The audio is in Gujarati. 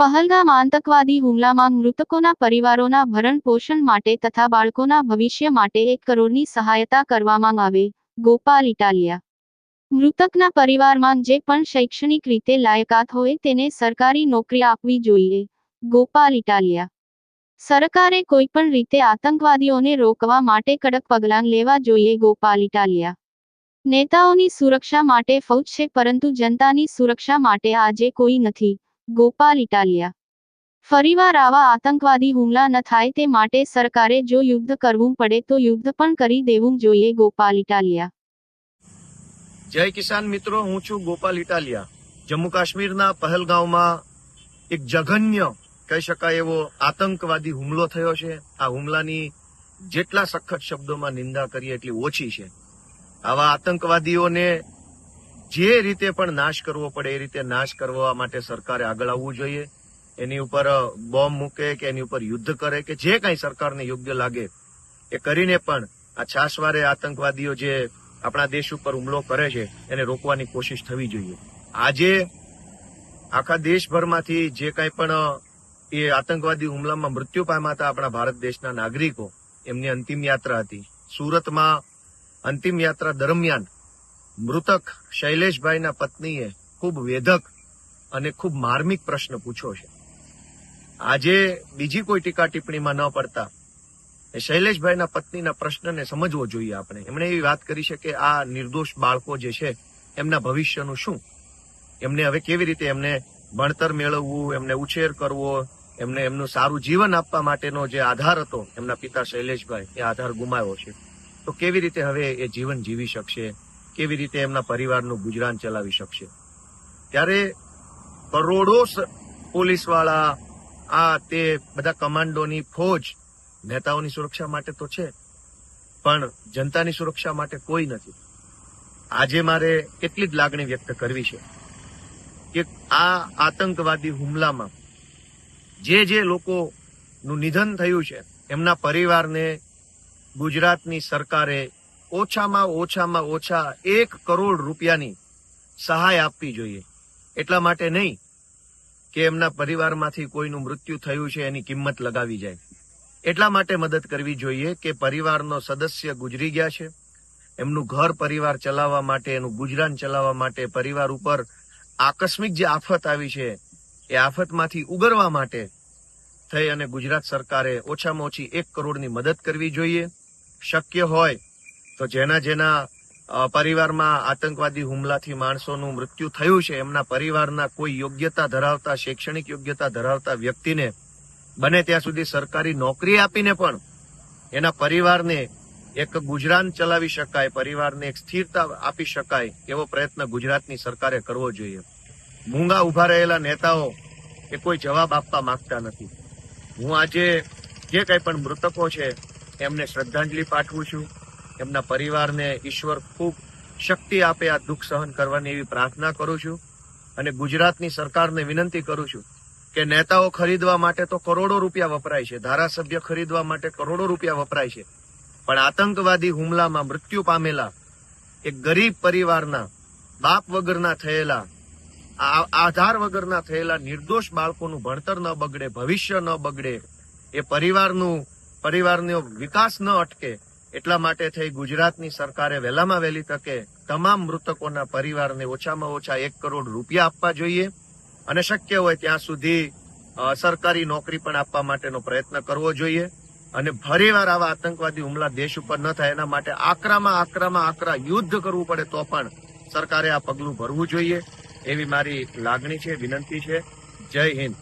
પહલગામ આતંકવાદી હુમલામાં મૃતકોના પરિવારોના ભરણ પોષણ માટે તથા બાળકોના ભવિષ્ય માટે એક કરોડની સહાયતા કરવામાં આવે, ગોપાલ ઇટાલિયા. મૃતકના પરિવારમાં જે પણ શૈક્ષણિક રીતે લાયકાત હોય તેને સરકારી નોકરી આપવી જોઈએ, ગોપાલ ઇટાલિયા. સરકારે કોઈપણ રીતે આતંકવાદીઓને રોકવા માટે કડક પગલાં લેવા જોઈએ, ગોપાલ ઇટાલિયા. નેતાઓની સુરક્ષા માટે ફૌજ છે, પરંતુ જનતાની સુરક્ષા માટે આજે કોઈ નથી. ગોપાલ ઇટાલિયા. ફરીવાર આવા આતંકવાદી હુમલા ન થાય તે માટે સરકારે જો યુદ્ધ કરવું પડે તો યુદ્ધ પણ કરી દેવું જોઈએ ગોપાલ ઇટાલિયા. જય કિસાન મિત્રો, હું છું ગોપાલ ઇટાલિયા. જમ્મુ કાશ્મીરના પહલગાંવમાં એક જઘન્ય, કહી શકાય એવો આતંકવાદી હુમલો થયો છે. આ હુમલાની જેટલા સખત શબ્દોમાં નિંદા કરીએ એટલી ઓછી છે. આવા આતંકવાદીઓને જે રીતે પણ નાશ કરવો પડે, એ રીતે નાશ કરવા માટે સરકારે આગળ આવવું જોઈએ. એની ઉપર બોમ્બ મૂકે કે એની ઉપર યુદ્ધ કરે કે જે કાંઈ સરકારને યોગ્ય લાગે, એ કરીને પણ આ છાસવારે આતંકવાદીઓ જે આપણા દેશ ઉપર હુમલો કરે છે, એને રોકવાની કોશિશ થવી જોઈએ. આજે આખા દેશભરમાંથી જે કાંઈ પણ એ આતંકવાદી હુમલામાં મૃત્યુ પામ્યા હતા આપણા ભારત દેશના નાગરિકો, એમની અંતિમ યાત્રા હતી. સુરતમાં અંતિમ યાત્રા દરમિયાન મૃતક શૈલેષભાઈના પત્નીએ ખૂબ વેધક અને ખૂબ માર્મિક પ્રશ્ન પૂછ્યો છે. આજે બીજી કોઈ ટીકા ટિપ્પણીમાં ન પડતા એ શૈલેષભાઈના પત્નીના પ્રશ્નને સમજવો જોઈએ આપણે. એમણે એવી વાત કરી છે કે આ નિર્દોષ બાળકો જે છે, એમના ભવિષ્યનું શું? એમને હવે કેવી રીતે એમને ભણતર મેળવવું, એમને ઉછેર કરવો, એમને એમનું સારું જીવન આપવા માટેનો જે આધાર હતો, એમના પિતા શૈલેષભાઈ, એ આધાર ગુમાવ્યો છે. તો કેવી રીતે હવે એ જીવન જીવી શકશે? કેવી રીતે એમના પરિવારનું ગુજરાન ચલાવી શકશે? ત્યારે કરોડો પોલીસવાળા, આ તે બધા કમાન્ડોની ફોજ નેતાઓની સુરક્ષા માટે તો છે, પણ જનતાની સુરક્ષા માટે કોઈ નથી. આજે મારે એટલી જ લાગણી વ્યક્ત કરવી છે કે આ આતંકવાદી હુમલામાં જે જે લોકોનું નિધન થયું છે, એમના પરિવારને ગુજરાતની સરકારે ઓછામાં ઓછામાં ઓછા એક કરોડ રૂપિયાની સહાય આપવી જોઈએ. એટલા માટે નહીં કે એમના પરિવારમાંથી કોઈનું મૃત્યુ થયું છે, એની કિંમત લગાવી જાય. એટલા માટે મદદ કરવી જોઈએ કે પરિવારનો સદસ્ય ગુજરી ગયા છે. એમનું ઘર પરિવાર ચલાવવા માટે, એનું ગુજરાન ચલાવવા માટે, પરિવાર ઉપર આકસ્મિક જે આફત આવી છે, એ આફતમાંથી ઉગરવા માટે થઈ અને ગુજરાત સરકારે ઓછામાં ઓછી એક કરોડની મદદ કરવી જોઈએ. શક્ય હોય તો જેના જેના પરિવારમાં આતંકવાદી હુમલાથી માણસોનું મૃત્યુ થયું છે, એમના પરિવારના કોઈ યોગ્યતા ધરાવતા, શૈક્ષણિક યોગ્યતા ધરાવતા વ્યક્તિને બને ત્યાં સુધી સરકારી નોકરી આપીને પણ એના પરિવારને એક ગુજરાન ચલાવી શકાય, પરિવારને એક સ્થિરતા આપી શકાય એવો પ્રયત્ન ગુજરાતની સરકારે કરવો જોઈએ. મૂંગા ઊભા રહેલા નેતાઓ એ કોઈ જવાબ આપવા માંગતા નથી. હું આજે જે કંઈ પણ મૃતકો છે, એમને શ્રદ્ધાંજલિ પાઠવું છું. એમના પરિવારને ઈશ્વર ખૂબ શક્તિ આપે, આ દુઃખ સહન કરવાની એવી પ્રાર્થના કરું છું. અને ગુજરાતની સરકારને વિનંતી કરું છું કે નેતાઓ ખરીદવા માટે તો કરોડો રૂપિયા વપરાય છે, ધારાસભ્ય ખરીદવા માટે કરોડો રૂપિયા વપરાય છે. પણ આતંકવાદી હુમલામાં મૃત્યુ પામેલા એક ગરીબ પરિવારના બાપ વગરના થયેલા આધાર વગરના થયેલા નિર્દોષ બાળકોનું ભણતર ન બગડે, ભવિષ્ય ન બગડે, એ પરિવારનું, પરિવારનો વિકાસ ન અટકે એટલા માટે થઈ ગુજરાતની સરકારે વહેલામાં વહેલી તકે તમામ મૃતકોના પરિવારને ઓછામાં ઓછા એક કરોડ રૂપિયા આપવા જોઈએ અને શક્ય હોય ત્યાં સુધી સરકારી નોકરી પણ આપવા માટેનો પ્રયત્ન કરવો જોઈએ અને ફરીવાર આવા આતંકવાદી હુમલા દેશ ઉપર ન થાય એના માટે આકરામાં આકરામાં આકરા યુદ્ધ કરવું પડે તો પણ સરકારે આ પગલું ભરવું જોઈએ. એવી મારી લાગણી છે, વિનંતી છે. જય હિન્દ.